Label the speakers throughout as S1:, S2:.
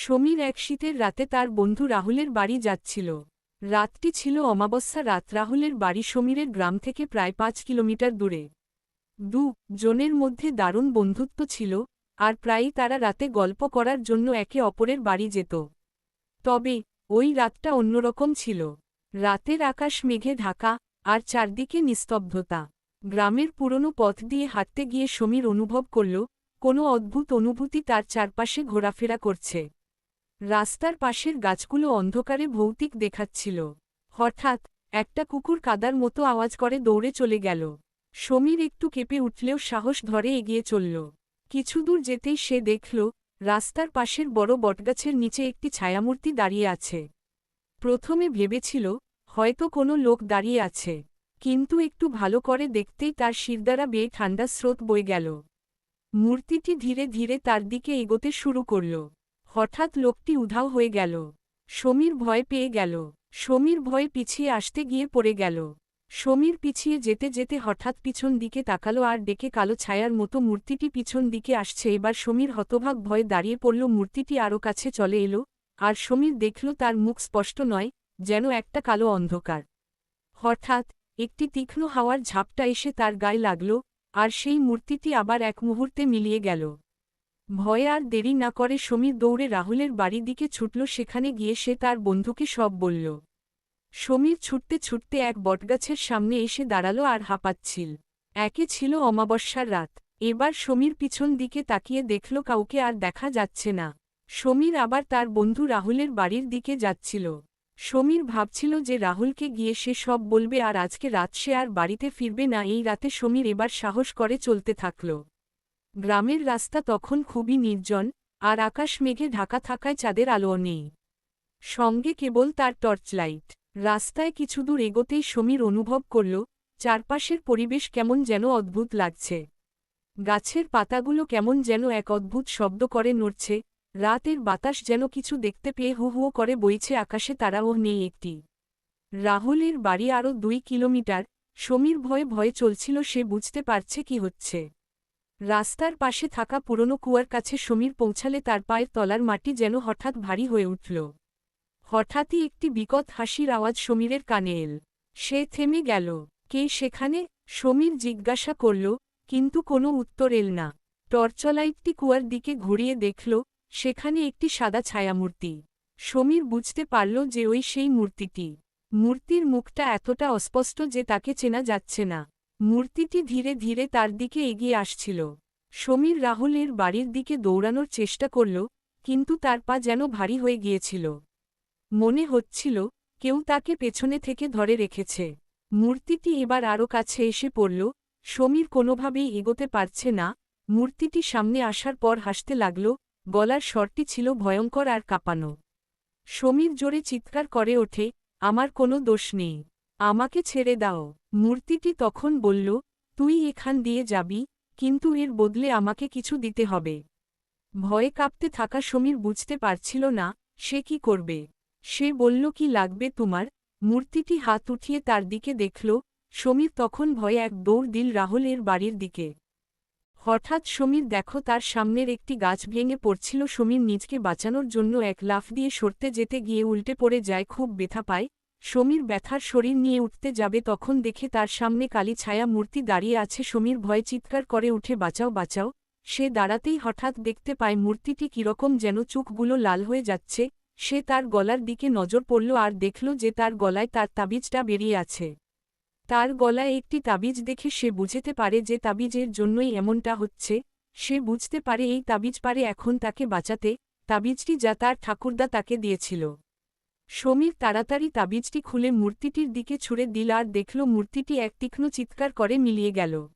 S1: সমীর এক শীতের রাতে তার বন্ধু রাহুলের বাড়ি যাচ্ছিল। রাতটি ছিল অমাবস্যা রাত। রাহুলের বাড়ি সমীরের গ্রাম থেকে প্রায় পাঁচ কিলোমিটার দূরে। দু জনের মধ্যে দারুণ বন্ধুত্ব ছিল, আর প্রায়ই তারা রাতে গল্প করার জন্য একে অপরের বাড়ি যেত। তবে, ওই রাতটা অন্যরকম ছিল। রাতের আকাশ মেঘে ঢাকা, আর চারদিকে নিস্তব্ধতা। গ্রামের পুরনো পথ দিয়ে হাঁটতে গিয়ে সমীর অনুভব করল, কোনো অদ্ভুত অনুভূতি তার চারপাশে ঘোরাফেরা করছে। রাস্তার পাশের গাছগুলো অন্ধকারে ভৌতিক দেখাচ্ছিল। হঠাৎ, একটা কুকুর কাদার মতো আওয়াজ করে দৌড়ে চলে গেল। সমীর একটু কেঁপে উঠলেও সাহস ধরে এগিয়ে চলল। কিছু দূর যেতেই সে দেখল, রাস্তার পাশের বড় বটগাছের নিচে একটি ছায়ামূর্তি দাঁড়িয়ে আছে। প্রথমে ভেবেছিল, হয়তো কোনো লোক দাঁড়িয়ে আছে। কিন্তু একটু ভালো করে দেখতেই তার শিরদারা বেয়ে ঠান্ডা স্রোত বয়ে গেল। মূর্তিটি ধীরে ধীরে তার দিকে এগোতে শুরু করল। হঠাৎ লোকটি উধাও হয়ে গেল। সমীর ভয় পেয়ে গেল। সমীর ভয়ে পিছিয়ে আসতে গিয়ে পড়ে গেল। সমীর পিছিয়ে যেতে যেতে হঠাৎ পিছন দিকে তাকালো আর ডেকে কালো ছায়ার মতো মূর্তিটি পিছন দিকে আসছে। এবার সমীর হতভাগ ভয়ে দাঁড়িয়ে পড়ল। মূর্তিটি আরও কাছে চলে এলো আর সমীর দেখল তার মুখ স্পষ্ট নয়, যেন একটা কালো অন্ধকার। হঠাৎ একটি তীক্ষ্ণ হাওয়ার ঝাপটা এসে তার গায়ে লাগল আর সেই মূর্তিটি আবার এক মুহূর্তে মিলিয়ে গেল। ভয়ে আর দেরি না করে সমীর দৌড়ে রাহুলের বাড়ির দিকে ছুটল। সেখানে গিয়ে সে তার বন্ধুকে সব বলল। সমীর ছুটতে ছুটতে এক বটগাছের সামনে এসে দাঁড়াল আর হাঁপাচ্ছিল। একে ছিল অমাবস্যার রাত। এবার সমীর পিছন দিকে তাকিয়ে দেখল, কাউকে আর দেখা যাচ্ছে না। সমীর আবার তার বন্ধু রাহুলের বাড়ির দিকে যাচ্ছিল। সমীর ভাবছিল যে রাহুলকে গিয়ে সে সব বলবে, আর আজকে রাত সে আর বাড়িতে ফিরবে না। এই রাতে সমীর এবার সাহস করে চলতে থাকল। গ্রামের রাস্তা তখন খুবই নির্জন, আর আকাশ মেঘে ঢাকা থাকায় চাঁদের আলো নেই। সঙ্গে কেবল তার টর্চ লাইট রাস্তায় কিছু দূর এগোতেই সমীর অনুভব করল, চারপাশের পরিবেশ কেমন যেন অদ্ভুত লাগছে। গাছের পাতাগুলো কেমন যেন এক অদ্ভুত শব্দ করে নড়ছে, রাতের বাতাস যেন কিছু দেখতে পেয়ে হু হুও করে বইছে আকাশে তারাও নেই একটি। রাহুলের বাড়ি আরও দুই কিলোমিটার। সমীর ভয়ে ভয়ে চলছিল, সে বুঝতে পারছে কি হচ্ছে। রাস্তার পাশে থাকা পুরনো কুয়ার কাছে সমীর পৌঁছালে তার পায়ের তলার মাটি যেন হঠাৎ ভারী হয়ে উঠল। হঠাৎই একটি বিকট হাসির আওয়াজ সমীরের কানে এল। সে থেমে গেল। কে সেখানে? সমীর জিজ্ঞাসা করল, কিন্তু কোনো উত্তর এল না। টর্চলাইটটি কুয়ার দিকে ঘুরিয়ে দেখল, সেখানে একটি সাদা ছায়ামূর্তি। সমীর বুঝতে পারল যে ওই সেই মূর্তিটি। মূর্তির মুখটা এতটা অস্পষ্ট যে তাকে চেনা যাচ্ছে না। মূর্তিটি ধীরে ধীরে তার দিকে এগিয়ে আসছিল। সমীর রাহুলের বাড়ির দিকে দৌড়ানোর চেষ্টা করল, কিন্তু তার পা যেন ভারী হয়ে গিয়েছিল। মনে হচ্ছিল, কেউ তাকে পেছনে থেকে ধরে রেখেছে। মূর্তিটি এবার আরও কাছে এসে পড়ল, সমীর কোনোভাবেই এগোতে পারছে না। মূর্তিটি সামনে আসার পর হাসতে লাগল, গলার স্বরটি ছিল ভয়ঙ্কর আর কাঁপানো। সমীর জোরে চিৎকার করে ওঠে, আমার কোনো দোষ নেই, আমাকে ছেড়ে দাও। মূর্তিটি তখন বলল, তুই এখান দিয়ে যাবি, কিন্তু এর বদলে আমাকে কিছু দিতে হবে। ভয়ে কাঁপতে থাকা সমীর বুঝতে পারছিল না, সে কি করবে। সে বলল, কি লাগবে তোমার? মূর্তিটি হাত উঠিয়ে তার দিকে দেখল, সমীর তখন ভয়ে এক দৌড় দিল রাহুলের বাড়ির দিকে। হঠাৎ সমীর দেখো তার সামনের একটি গাছ ভেঙে পড়ছিল, সমীর নিজকে বাঁচানোর জন্য এক লাফ দিয়ে সরতে যেতে গিয়ে উল্টে পড়ে যায়, খুব ব্যথা পায়। সমীর ব্যথার শরীর নিয়ে উঠতে যাবে তখন দেখে তার সামনে কালী ছায়া মূর্তি দাঁড়িয়ে আছে। সমীর ভয়ে চিৎকার করে উঠে, বাঁচাও বাঁচাও। সে দাঁড়াতেই হঠাৎ দেখতে পায় মূর্তিটি কীরকম যেন চোখগুলো লাল হয়ে যাচ্ছে। সে তার গলার দিকে নজর পড়ল আর দেখল যে তার গলায় তার তাবিজটা বেরিয়ে আছে। তার গলায় একটি তাবিজ দেখে সে বুঝতে পারে যে তাবিজের জন্যই এমনটা হচ্ছে। সে বুঝতে পারে এই তাবিজ পারে এখন তাকে বাঁচাতে। তাবিজটি যা তার ঠাকুরদা তাকে দিয়েছিল। সমীর তাড়াতাড়ি তাবিজটি খুলে মূর্তিটির দিকে ছুড়ে দিল আর দেখল মূর্তিটি এক তীক্ষ্ণ চিৎকার করে মিলিয়ে গেল।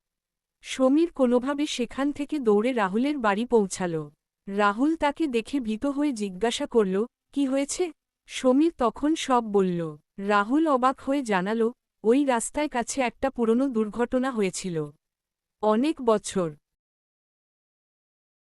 S1: সমীর কোনোভাবে সেখান থেকে দৌড়ে রাহুলের বাড়ি পৌঁছাল। রাহুল তাকে দেখে ভীত হয়ে জিজ্ঞাসা করল, কি হয়েছে? সমীর তখন সব বলল। রাহুল অবাক হয়ে জানাল, ওই রাস্তায় কাছে একটা পুরনো দুর্ঘটনা হয়েছিল। অনেক বছর